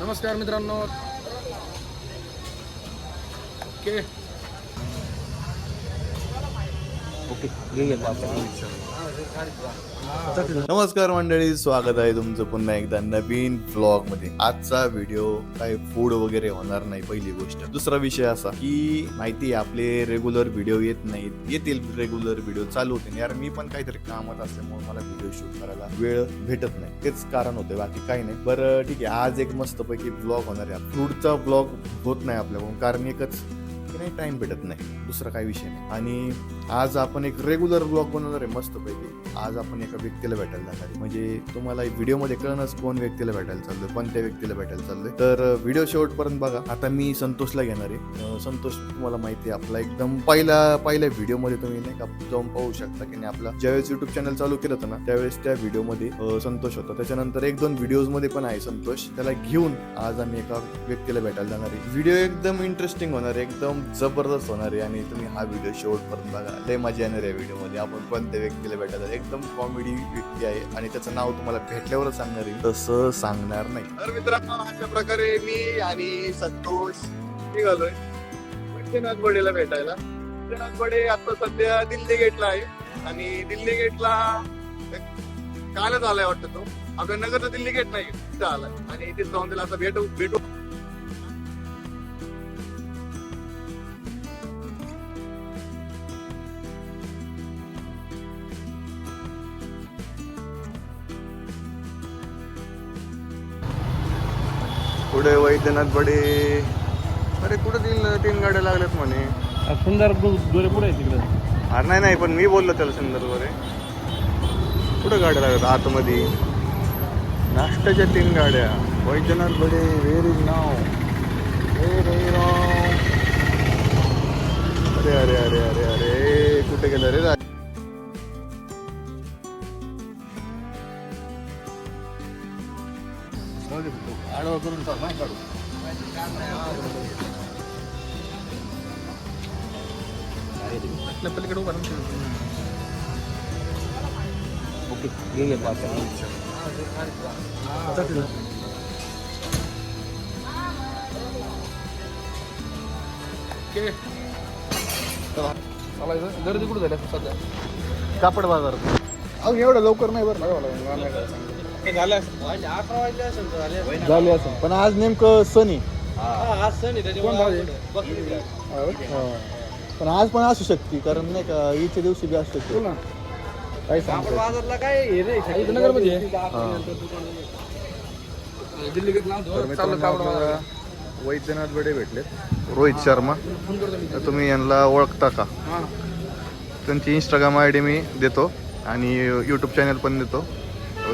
नमस्कार मित्रांनो. Okay okay नमस्कार मंडळी स्वागत आहे तुमचं पुन्हा एकदा नवीन ब्लॉगमध्ये आजचा व्हिडिओ काही फूड वगैरे होणार नाही पहिली गोष्ट. दुसरा विषय असा की माहिती आहे आपले रेग्युलर व्हिडिओ येत नाहीत. येतील रेग्युलर व्हिडिओ चालू होते यार मी पण काहीतरी कामात असल्यामुळे मला व्हिडिओ शूट करायला वेळ भेटत नाही. तेच कारण होते बाकी काही नाही. बरं ठीक आहे. आज एक मस्त पैकी ब्लॉग होणार आहे. फूडचा ब्लॉग होत नाही आपल्याकडून कारण एकच की नाही टाइम भेटत नाही. दुसरा काही विषय नाही. आणि आज आपण एक रेग्युलर ब्लॉग बनवणार आहे मस्त पैकी. आज आपण एका व्यक्तीला भेटायला जाणार आहे. म्हणजे तुम्हाला व्हिडिओमध्ये कळणच कोण व्यक्तीला भेटायला चाललोय कोणत्या व्यक्तीला भेटायला चाललोय. तर व्हिडिओ शेवटपर्यंत बघा. आता मी संतोषला घेणार आहे. संतोष तुम्हाला माहिती आहे आपला एकदम पहिला पहिल्या व्हिडिओमध्ये तुम्ही नाही का जाऊन पाहू शकता की नाही आपला. ज्यावेळेस युट्यूब चॅनल चालू केलं होतं ना त्यावेळेस त्या व्हिडिओमध्ये संतोष होता. त्याच्यानंतर एक दोन व्हिडिओजमध्ये पण आहे संतोष. त्याला घेऊन आज आम्ही एका व्यक्तीला भेटायला जाणार आहे. व्हिडिओ एकदम इंटरेस्टिंग होणार आहे एकदम जबरदस्त होणार आहे. आणि आणि तुम्ही हा व्हिडिओ शेवटपर्यंत बघा. लय मजा येणार या व्हिडिओमध्ये आपण कोणत्या व्यक्तीला भेटायला एकदम कॉमेडी व्यक्ती आहे आणि त्याचं नाव तुम्हाला भेटल्यावरच सांगणार आहे. तसं सांगणार नाही. तर मित्रांनो अशा प्रकारे मी आणि संतोष निघालोय. म्हणजे विठ्ठलनाथ बडेला भेटायला. म्हणजे विठ्ठलनाथ बडे आता सध्या दिल्ली गेटला आहे. आणि दिल्ली गेटला कालच आलाय वाटतं तो. आपल्या नगरचं दिल्ली गेट नाही तिथं आलाय. आणि इथे जाऊन त्याला आता भेटू भेटू पुढे वैद्यनाथ बडे. अरे कुठे तीन तीन गाड्या लागल्यात म्हणे. सुंदर दोरे पुढे आहे तिकडे. अरे नाही नाही पण मी बोललो त्याला संदर्भाने कुठं गाड्या लागत आतमध्ये? नाश्त्याच्या तीन गाड्या. वैद्यनाथ बडे व्हेर इज नाव अरे अरे अरे अरे अरे कुठे गेलं रे रा- करून चाल नाही काढू. आपल्या पलीकडे उभा ओके घे पाच. चालायचं? गर्दी कुठं झाली आता सध्या? कापड बाजार अजून एवढं लवकर नाही बरं झालं झाले असं पण आज नेमकं सण आहे. कोण भाऊ पण आज पण असू शकते कारण नाही का ईदच्या दिवशी बी असू शकते. काय सांगतो बाजारला काय हे रे इथं नगरमध्ये आहे. दिल्ली गेट लावतो चाललं कापड बाजार. वैद्यनाथ बडे भेटलेत. रोहित शर्मा. फोन करतो मी. तर तुम्ही यांना ओळखता का? हां. त्यांची इंस्टाग्राम आय डी मी देतो आणि यूट्यूब चॅनल पण देतो.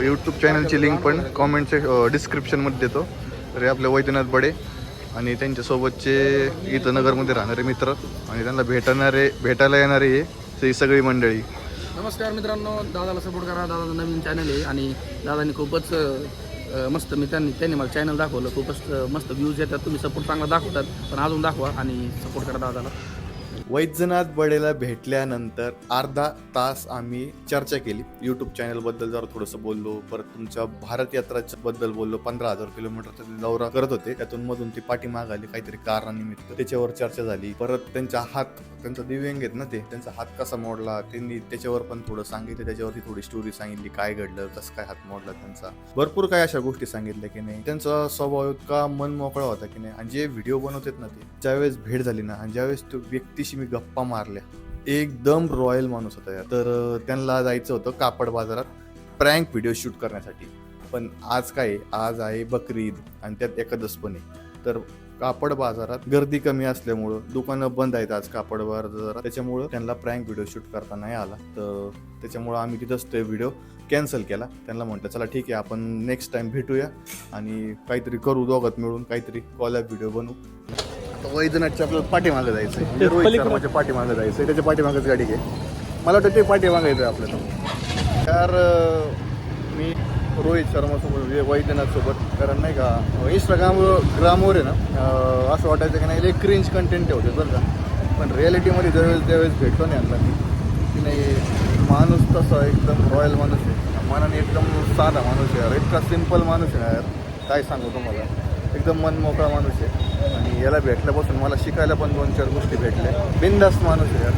यूट्यूब चॅनलची लिंक पण कॉमेंट डिस्क्रिप्शनमध्ये देतो. तर आपले वैद्यनाथ बडे आणि त्यांच्यासोबतचे इथं नगरमध्ये राहणारे मित्र आणि त्यांना भेटणारे भेटायला येणारे हे सगळी मंडळी. नमस्कार मित्रांनो दादाला सपोर्ट करा. दादाचं नवीन चॅनल आहे आणि दादानी खूपच मस्त मी त्यांनी त्यांनी मला चॅनल दाखवलं. खूपच मस्त व्ह्यूज येतात. तुम्ही सपोर्ट चांगला दाखवतात पण अजून दाखवा आणि सपोर्ट करा दादाला. वैद्यनाथ बडेला भेटल्यानंतर अर्धा तास आम्ही चर्चा केली. यूट्यूब चॅनलबद्दल जरा थोडंसं बोललो परत तुमच्या भारत यात्राच्या बद्दल बोललो पंधरा हजार किलोमीटरचा दौरा करत होते. त्यातून मधून ती पाठीमाग आली काहीतरी कारणानिमित्त. त्याच्यावर चर्चा झाली. परत त्यांचा हात त्यांचा दिव्यांग आहेत ना ते त्यांचा हात कसा मोडला त्यांनी त्याच्यावर पण थोडं सांगितलं त्याच्यावरती थोडी स्टोरी सांगितली काय घडलं कसं काय हात मोडला त्यांचा. भरपूर काही अशा गोष्टी सांगितल्या की नाही. त्यांचा स्वभाव इतका मन मोकळा होता की नाही. आणि जे व्हिडिओ बनवतात ना ते ज्यावेळेस भेट झाली ना आणि ज्यावेळेस तो व्यक्तीशी मी गप्पा मारल्या. एकदम रॉयल माणूस होता यार तर त्यांना जायचं होतं कापड बाजारात प्रँक व्हिडिओ शूट करण्यासाठी. पण आज काय आहे? आज आहे बकरी ईद आणि त्यात एकादस पण आहे. तर कापड बाजारात गर्दी कमी असल्यामुळं दुकानं बंद आहेत आज कापड बाजारात. त्याच्यामुळं त्यांना प्रँक व्हिडिओ शूट करता नाही आला. तर त्याच्यामुळं आम्ही तिथंच ते व्हिडिओ कॅन्सल केला. त्यांना म्हटलं चला ठीक आहे आपण नेक्स्ट टाईम भेटूया आणि काहीतरी करू दोघात मिळून काहीतरी कॉलॅब व्हिडिओ बनवू. वैद्यनाथच्या आपल्याला पाठीमागं जायचं आहे रोहित शर्माच्या पाठीमागं जायचं आहे त्याच्या पाठीमागच गाडी घे. मला वाटतं ते पाठीमागं येतं आपल्याला तर. मी रोहित शर्मासोबत म्हणजे वैद्यनाथसोबत कारण नाही का इंस्टाग्राम ग्रामवर आहे ना असं वाटायचं की नाही लई क्रिंज कंटेंट ठेवते बरं का. पण रिॲलिटीमध्ये ज्यावेळेस त्यावेळेस भेटतो नाही आणला मी की नाही माणूस तसा एकदम रॉयल माणूस आहे. मनाने एकदम साधा माणूस आहे यार. इतका सिंपल माणूस आहे यार. काय सांगू तुम्हाला. एकदम मन मोकळा माणूस आहे. आणि याला भेटल्यापासून मला शिकायला पण दोन चार गोष्टी भेटल्या. बिंदास्त माणूस आहे यार.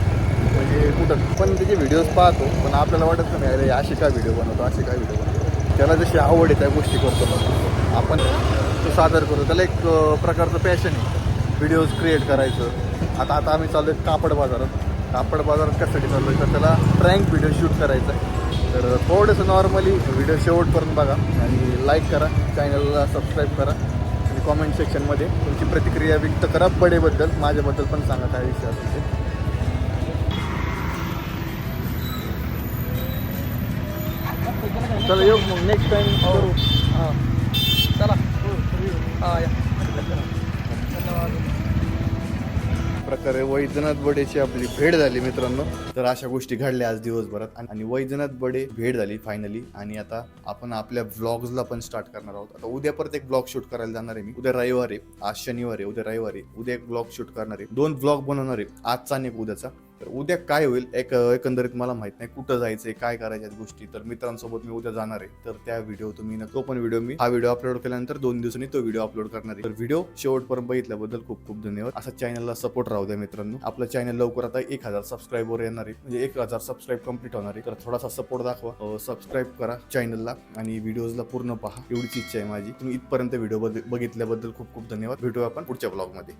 म्हणजे कुठं पण त्याचे व्हिडिओज पाहतो पण आपल्याला वाटत नाही अरे असे काय व्हिडिओ बनवतो असे काय व्हिडिओ बनवतो. त्याला जशी आवड आहे त्या गोष्टी करतो आपण तो सादर करतो. त्याला एक प्रकारचं पॅशन आहे. व्हिडिओज क्रिएट करायचं. आता आता आम्ही चाललो कापड बाजारात. कापड बाजारात कशासाठी चाललो तर त्याला प्रँक व्हिडिओ शूट करायचा आहे. तर थोडंसं नॉर्मली व्हिडिओ शेवटपर्यंत बघा. आणि लाईक करा. चॅनलला सबस्क्राईब करा. कॉमेंट सेक्शनमध्ये तुमची प्रतिक्रिया व्यक्त करा. बडेबद्दल माझ्याबद्दल पण सांगा काय विषय असेल ते. चला येऊ. मग नेक्स्ट टाइम करू. हो. हां. चला. हो, हां या. प्रकारे वैद्यनाथ बडेची आपली भेट झाली मित्रांनो. तर अशा गोष्टी घडल्या आज दिवसभरात. आणि- वैद्यनाथ बडे भेट झाली फायनली आणि आता आपण आपल्या ब्लॉग्सला पण स्टार्ट करणार आहोत. आता उद्या परत एक ब्लॉग शूट करायला जाणार आहे मी. उद्या रविवार आहे. आज शनिवार आहे. उद्या रविवार आहे. उद्या एक ब्लॉग शूट करणार आहे. दोन ब्लॉग बनवणार आहे. आजचा आणि एक उद्याचा. तर उद्या काय होईल? एक एकंदरीत मला माहीत नाही कुठं जायचंय काय करायच्या गोष्टी. तर मित्रांसोबत मी उद्या जाणार आहे. तर त्या व्हिडिओ तुम्ही नको तो पण व्हिडिओ मी हा व्हिडिओ अपलोड केल्यानंतर दोन दिवसांनी तो व्हिडिओ अपलोड करणार आहे. तर व्हिडिओ शेवटपर्यंत बघितल्याबद्दल खूप खूप धन्यवाद. असा चॅनलला सपोर्ट राहू द्या मित्रांनो. आपलं चॅनल लवकर आता एक हजार सबस्क्राईबर येणार आहे. म्हणजे एक हजार सबस्क्राईब कंप्लीट होणार आहे. तर थोडासा सपोर्ट दाखवा. सबस्क्राईब करा चॅनलला आणि व्हिडिओजला पूर्ण पहा. एवढीच इच्छा आहे माझी. तुम्ही इथपर्यंत व्हिडिओ बघितल्याबद्दल खूप खूप धन्यवाद. भेटूया आपण पुढच्या ब्लॉगमध्ये